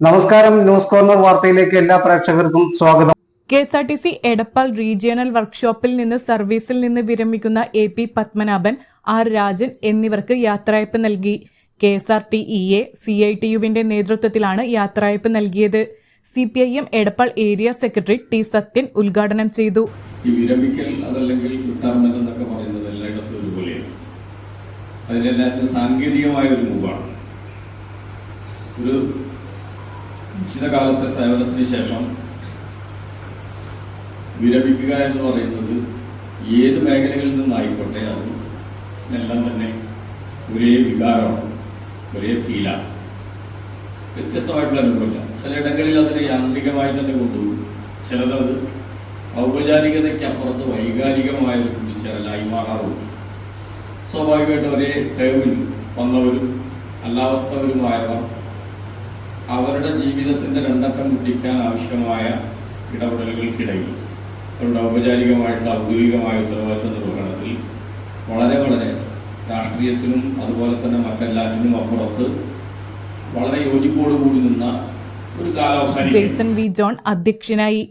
നമസ്കാരം news corner വാർത്തയിലേക്ക് എല്ലാ പ്രേക്ഷകർക്കും സ്വാഗതം. K S R T C Edappal regional വർക്ക്ഷോപ്പിൽ നിന്ന് സർവീസിൽ നിന്ന് വിരമിക്കുന്ന A P Padmanabhan R Rajan എന്നിവർക്ക് യാത്രയപ്പ് നൽകി. K S R T E A C I T യുവിന്റെ നേതൃത്വത്തിലാണ് യാത്രയപ്പ് നൽകിയത്. C P I M Edappal area secretary T Sathyan ഉദ്ഘാടനം ചെയ്തു. ഈ വിരമിക്കൽ അതല്ലെങ്കിൽ റിട്ടയർമെന്റ് എന്നൊക്കെ പറയുന്നത് എല്ലായിടത്തും ഒരുപോലെയാണ്. അതിനെല്ലാത്തിനും സാങ്കേതികമായ ഒരു മൂവാണ് ഒരു നിശ്ചിത കാലത്തെ സേവനത്തിന് ശേഷം വിരമിക്കുക എന്ന് പറയുന്നത് ഏത് മേഖലകളിൽ നിന്നായിക്കോട്ടെ അത് എല്ലാം തന്നെ ഒരേ വികാരമാണ് ഒരേ ഫീലാണ് വ്യത്യസ്തമായിട്ടുള്ള അനുഭവമില്ല. ചിലയിടങ്ങളിൽ അതിനെ യാന്ത്രികമായി തന്നെ കൊണ്ടുപോകും. ചിലതത് ഔപചാരികതയ്ക്കപ്പുറത്ത് വൈകാരികമായ ഒരു കൂട്ടിച്ചേരലായി മാറാറുണ്ട്. സ്വാഭാവികമായിട്ടും ഒരേ ടേമിൽ വന്നവരും അല്ലാത്തവരുമായവർ അവരുടെ ജീവിതത്തിന്റെ രണ്ടക്കം മുട്ടിക്കാൻ ആവശ്യമായ ഇടപെടലുകൾക്കിടയിൽ അവരുടെ ഔപചാരികമായിട്ടുള്ള ഔദ്യോഗികമായ ഉത്തരവാദിത്വ നിർവഹണത്തിൽ വളരെ വളരെ രാഷ്ട്രീയത്തിനും അതുപോലെ തന്നെ മറ്റെല്ലാറ്റിനും അപ്പുറത്ത് വളരെ യോജിപ്പോടുകൂടി നിന്ന ഒരു കാലാവസ്ഥ ജെയ്സൺ വി ജോൺ അധ്യക്ഷനായി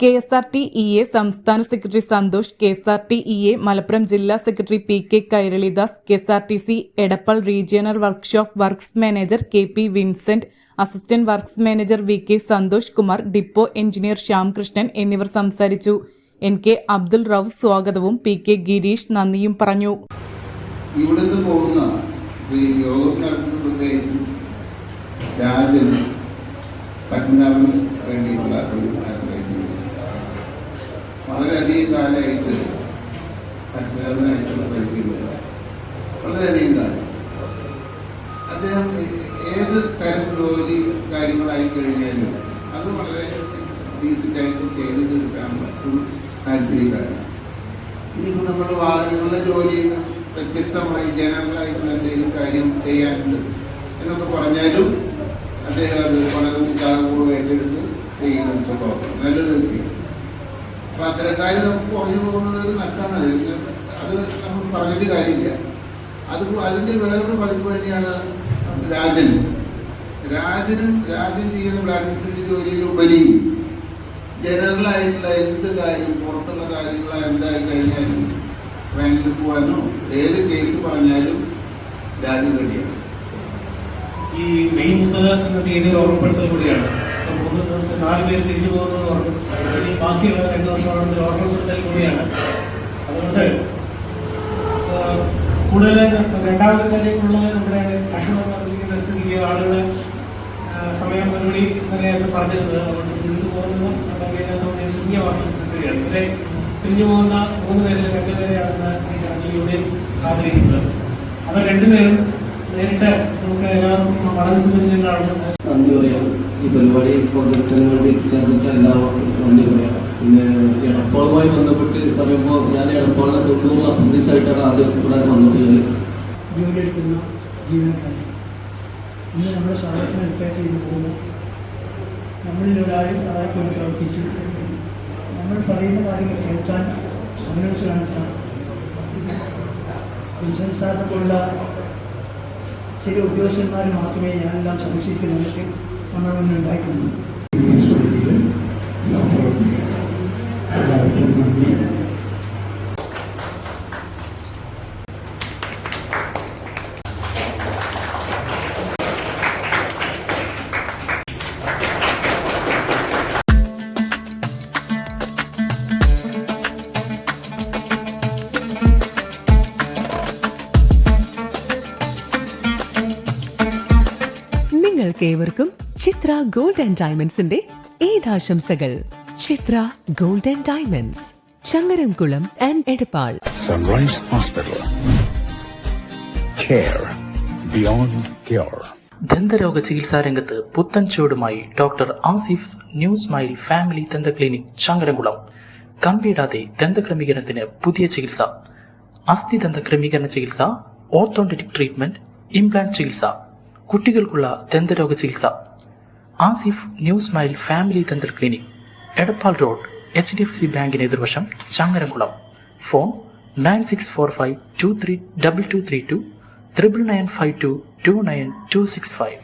K S R T E A സംസ്ഥാന secretary Santhosh K S R T E A Malappuram ജില്ലാ secretary P K Kairalidas K S R T C Edappal regional workshop works manager K P Vincent assistant works manager V K Santhosh Kumar depot engineer Shyamkrishnan എന്നിവർ സംസാരിച്ചു. N K Abdul Rauf സ്വാഗതവും P K Girish നന്ദിയും പറഞ്ഞു. പോകുന്ന യോഗം രാജന് പത്മനാഭന് വേണ്ടിയിട്ടുള്ള ഒരു യാത്രയായിരുന്നു വളരെയധികം കാലമായിട്ട് പത്മനാഭനായിട്ടുള്ള പഠിക്കുന്നത് വളരെയധികം കാര്യം അദ്ദേഹം ഏത് തരം ജോലി കാര്യങ്ങളായി കഴിഞ്ഞാലും അത് വളരെ ഡീസന്റായിട്ട് ചെയ്തു തീർക്കാനുള്ള ഒരു താല്പര്യക്കാരാണ് ഇനിയിപ്പോൾ നമ്മൾ വാഹനങ്ങളുടെ ജോലിയിൽ വ്യത്യസ്തമായി ജനറലായിട്ടുള്ള എന്തെങ്കിലും കാര്യം ചെയ്യാനുണ്ട് എന്നൊക്കെ പറഞ്ഞാലും അദ്ദേഹം അത് വളരെ ഉത്സാഹപൂർവം ഏറ്റെടുത്ത് ചെയ്യുന്ന സ്വഭാവം. നല്ലൊരു വ്യക്തിയാണ്. അപ്പൊ അത്തരക്കാര് നമുക്ക് കുറഞ്ഞു പോകുന്നത് ഒരു നഷ്ടമാണ് അത് നമുക്ക് പറഞ്ഞിട്ട് കാര്യമില്ല. അത് അതിന്റെ വേറൊരു പതിപ്പ് തന്നെയാണ് രാജൻ. രാജനും രാജൻ ചെയ്യുന്ന പ്ലാസ്റ്റിക്സിന്റെ ജോലിയിലുപരി ജനറലായിട്ടുള്ള എന്ത് കാര്യം പുറത്തുള്ള കാര്യങ്ങൾ എന്തായി കഴിഞ്ഞാലും ബാങ്കിൽ പോകാനോ ഏത് കേസ് പറഞ്ഞാലും രാജ്യം റെഡിയാണ് ഈ മെയ് മുപ്പത് എന്ന തീയതി ഓർമ്മപ്പെടുത്തൽ കൂടിയാണ്. നാല് പേര് തിരിഞ്ഞു പോകുന്നത് ഓർമ്മ ബാക്കിയുള്ള രണ്ട് വർഷമാണ് ഓർമ്മപ്പെടുത്തൽ കൂടിയാണ്. അതുകൊണ്ട് കൂടുതൽ രണ്ടാമത്തെ കാര്യമുള്ളത് നമ്മുടെ ഭക്ഷണം വർദ്ധിക്കുന്ന സ്ഥിതിക്ക് ആളുകൾ സമയം ഒരു മണി വരെയാണ് പറഞ്ഞിരുന്നത്. അതുകൊണ്ട് തിരിഞ്ഞു പോകുന്നതും അല്ലെങ്കിൽ നമ്മുടെ ശൂന്യമാണ് നിൽക്കുകയാണ് ഇവരെ തിരിഞ്ഞു പോകുന്ന മൂന്ന് പേരിൽ രണ്ടുപേരെയാണ് ഈ ചടങ്ങിലൂടെ ആദരിക്കുന്നത്. അവർ രണ്ടുപേരും നേരിട്ട് നമുക്ക് എല്ലാവർക്കും വളരെ സുപരിചിതരാണ് നന്ദി പറയാം. ഈ പരിപാടി പങ്കെടുത്തതിന് വേണ്ടി ചേർന്നിട്ട് എല്ലാവർക്കും നന്ദി പറയാം. പിന്നെ എടപ്പാളുമായി ബന്ധപ്പെട്ട് പറയുമ്പോൾ ഞാൻ എടപ്പാളിനെ തൊണ്ണൂറ് അപ്രന്റീസ് ആയിട്ടാണ് ആദ്യം ഇവിടെ വന്നിട്ടുള്ളത്. ജോലിയെടുക്കുന്ന ജീവനക്കാരെ. ഇന്ന് നമ്മുടെ സ്ഥാപനത്തിന് റിപ്പയർ ചെയ്ത് പോകുന്ന നമ്മളിൽ ഒരാളും അതാക്കി വേണ്ടി പ്രവർത്തിച്ചു. നമ്മൾ പറയുന്ന കാര്യങ്ങൾ കേൾക്കാൻ സമീപിച്ച് കാണിക്കാൻ സാറിനെ ചില ഉദ്യോഗസ്ഥന്മാർ മാത്രമേ ഞാനെല്ലാം മുന്നിൽ ഉണ്ടായിട്ടുണ്ട്. നിങ്ങൾക്കേവർക്കും ചിത്ര ഗോൾഡ് ആൻഡ് ഡയമണ്ട്സിന്റെ ഈദാശംസകൾ Chithra gold and diamonds Changaramkulam and Edappal. Sunrise hospital cure. ദന്തരോഗ ചികിത്സാ രംഗത്ത് പുത്തൻ ചുവടുമായി doctor Asif new smile family ദന്ത ക്ലിനിക് ചങ്ങരംകുളം. കമ്പിയിടാതെ ദന്തക്രമീകരണത്തിന് പുതിയ ചികിത്സ. അസ്ഥി ദന്ത ക്രമീകരണ ചികിത്സ ഓർത്തോണ്ടിക് ട്രീറ്റ്മെന്റ് ഇംപ്ലാന്റ് ചികിത്സ. കുട്ടികൾക്കുള്ള ദന്തരോഗ ചികിത്സ. ആസിഫ് ന്യൂ സ്മൈൽ ഫാമിലി തന്ത്ര clinic Edappal road H D F C ബാങ്കിന് എതിർവശം Changaramkulam. Phone nine six four five two three double two three two triple nine five two two nine two six five.